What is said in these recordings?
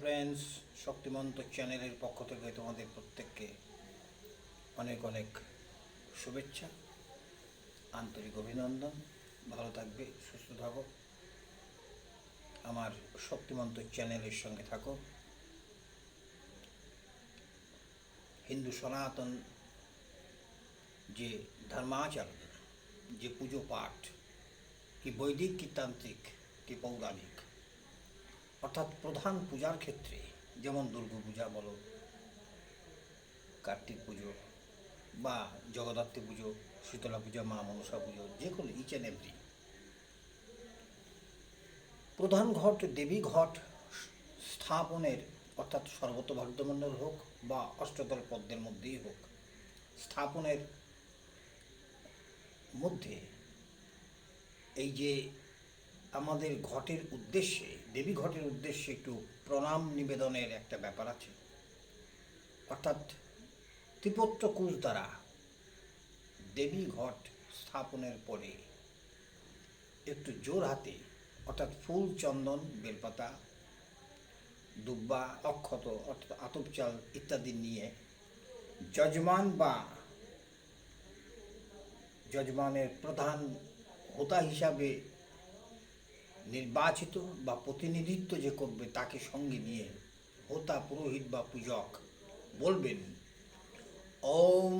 Friends শক্তিমন্ত চ্যানেলের পক্ষ থেকে তোমাদের প্রত্যেককে অনেক অনেক শুভেচ্ছা, আন্তরিক অভিনন্দন। ভালো থাকবে, সুস্থ থাকো। আমার শক্তিমন্ত চ্যানেলের সঙ্গে থাকো। হিন্দু সনাতন যে ধর্মাচরণ যে পুজো পাঠ, কি বৈদিক, কি তান্ত্রিক, কি পৌরাণিক অর্থাৎ প্রধান পূজার ক্ষেত্রে, যেমন দুর্গা পূজা বলো, কার্তিক পুজো বা জগদ্ধাত্রী পুজো, শীতলা পূজা, মা মনসা পুজো, যে কোনো ইচ অ্যান্ড এভরি প্রধান ঘট দেবী ঘট স্থাপনের, অর্থাৎ সর্বতভাগ্যমণ্ডল হোক বা অষ্টদল পদ্মের মধ্যেই হোক, স্থাপনের মধ্যে এই যে আমাদের ঘটের উদ্দেশ্যে, দেবী ঘটের উদ্দেশ্যে একটু প্রণাম নিবেদনের একটা ব্যাপার আছে। অর্থাৎ ত্রিপত্র কুশ দ্বারা দেবী ঘট স্থাপনের পরে একটু জোর হাতে, অর্থাৎ ফুল, চন্দন, বেলপাতা, দুব্বা, অক্ষত, অর্থাৎ আতপ চাল ইত্যাদি নিয়ে যজমান বা যজমানের প্রধান হোতা হিসাবে নির্বাচিত বা প্রতিনিধিত্ব যে করবে তাকে সঙ্গে নিয়ে হোতা পুরোহিত বা পূজক বলবেন, ওম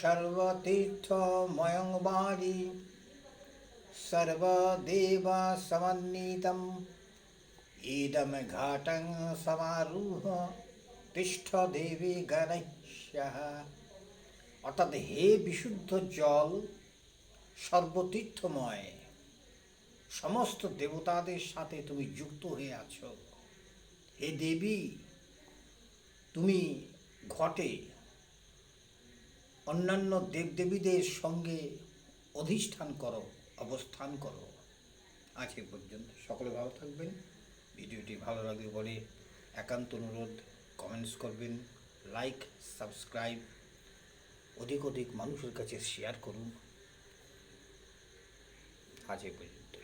সর্বতীর্থ ময়ংবাড়ি সর্বদেব সমন্বিতম ইদম ঘাটং সমারূহ তিষ্ঠ দেবী গণস্যা অর্থাৎ হে বিশুদ্ধ জল সর্বতীর্থময় সমস্ত দেবতাদের সাথে তুমি যুক্ত হয়ে আছো। হে দেবী, তুমি ঘটে অন্যান্য দেবদেবীদের সঙ্গে অধিষ্ঠান করো, অবস্থান করো। আজ এ পর্যন্ত সকলে ভালো থাকবেন। ভিডিওটি ভালো লাগবে বলে একান্ত অনুরোধ। কমেন্টস করবেন, লাইক, সাবস্ক্রাইব, অধিক অধিক মানুষের কাছে শেয়ার করুন। আজ এ পর্যন্ত